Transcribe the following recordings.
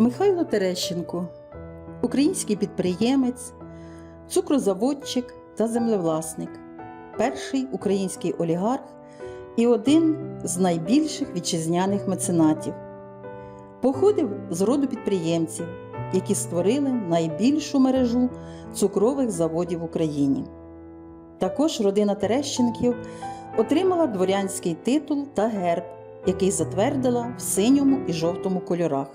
Михайло Терещенко, український підприємець, цукрозаводчик та землевласник, перший український олігарх і один з найбільших вітчизняних меценатів. Походив з роду підприємців, які створили найбільшу мережу цукрових заводів в Україні. Також родина Терещенків отримала дворянський титул та герб, який затвердила в синьому і жовтому кольорах.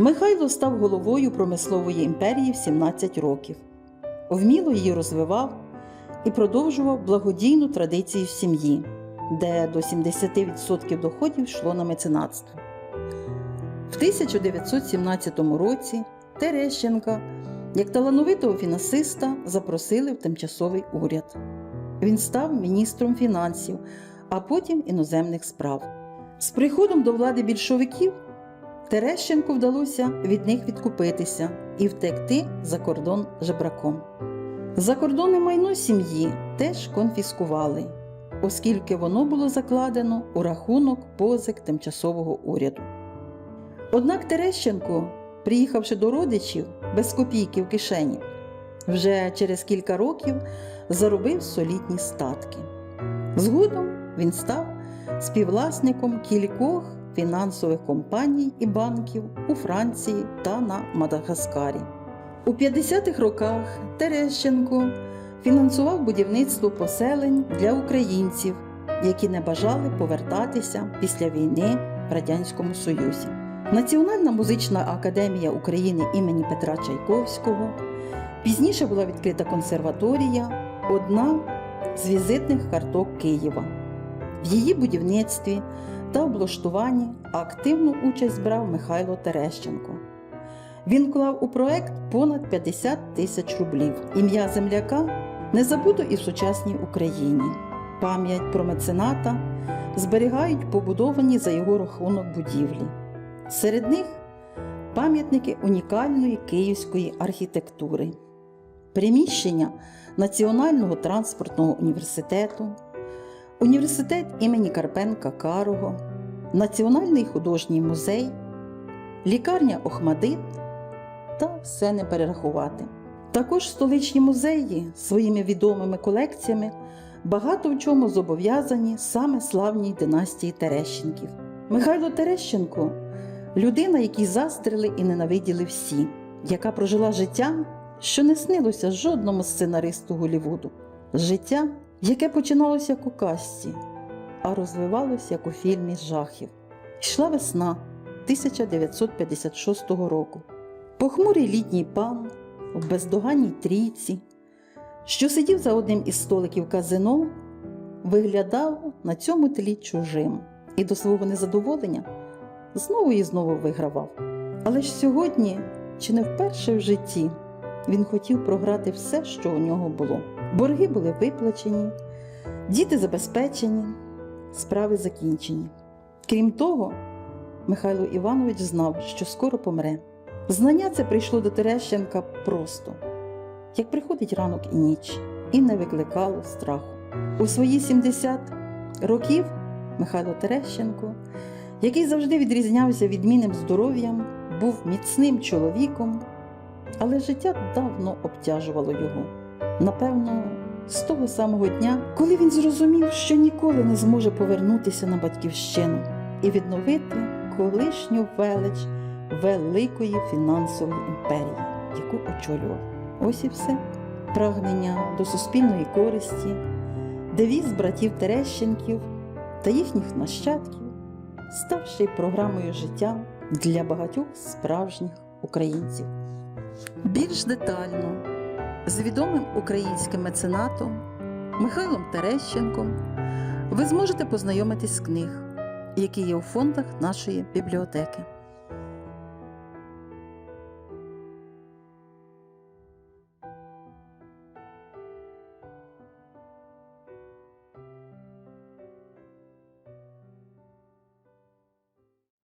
Михайло став головою промислової імперії в 17 років. Вміло її розвивав і продовжував благодійну традицію сім'ї, де до 70% доходів йшло на меценатство. В 1917 році Терещенка, як талановитого фінансиста, запросили в тимчасовий уряд. Він став міністром фінансів, а потім іноземних справ. З приходом до влади більшовиків Терещенку вдалося від них відкупитися і втекти за кордон жебраком. Закордонне майно сім'ї теж конфіскували, оскільки воно було закладено у рахунок позик тимчасового уряду. Однак Терещенко, приїхавши до родичів без копійки в кишені, вже через кілька років заробив солідні статки. Згодом він став співвласником кількох фінансових компаній і банків у Франції та на Мадагаскарі. У 50-х роках Терещенко фінансував будівництво поселень для українців, які не бажали повертатися після війни в Радянському Союзі. Національна музична академія України імені Петра Чайковського. Пізніше була відкрита консерваторія, одна з візитних карток Києва. В її будівництві та облаштуванні активну участь брав Михайло Терещенко. Він вклав у проект понад 50 тисяч рублів. Ім'я земляка не забуто і в сучасній Україні. Пам'ять про мецената зберігають побудовані за його рахунок будівлі. Серед них пам'ятники унікальної київської архітектури, приміщення Національного транспортного університету, університет імені Карпенка Карого, Національний художній музей, лікарня Охмадит та все не перерахувати. Також столичні музеї своїми відомими колекціями багато в чому зобов'язані саме славній династії Терещенків. Михайло Терещенко людина, якій застрили і ненавиділи всі, яка прожила життя, що не снилося жодному сценаристу Голівуду. Життя, яке починалося як у казці, а розвивалося як у фільмі жахів. Йшла весна 1956 року. Похмурий літній пан в бездоганній трійці, що сидів за одним із столиків казино, виглядав на цьому тлі чужим і до свого незадоволення знову і знову вигравав. Але ж сьогодні, чи не вперше в житті, він хотів програти все, що у нього було. Борги були виплачені, діти забезпечені, справи закінчені. Крім того, Михайло Іванович знав, що скоро помре. Знання це прийшло до Терещенка просто, як приходить ранок і ніч, і не викликало страху. У свої 70 років Михайло Терещенко, який завжди відрізнявся відмінним здоров'ям, був міцним чоловіком, але життя давно обтяжувало його. Напевно, з того самого дня, коли він зрозумів, що ніколи не зможе повернутися на батьківщину і відновити колишню велич великої фінансової імперії, яку очолював. Ось і все. Прагнення до суспільної користі, девіз братів Терещенків та їхніх нащадків став ще й програмою життя для багатьох справжніх українців. Більш детально з відомим українським меценатом Михайлом Терещенком ви зможете познайомитись з книг, які є у фондах нашої бібліотеки.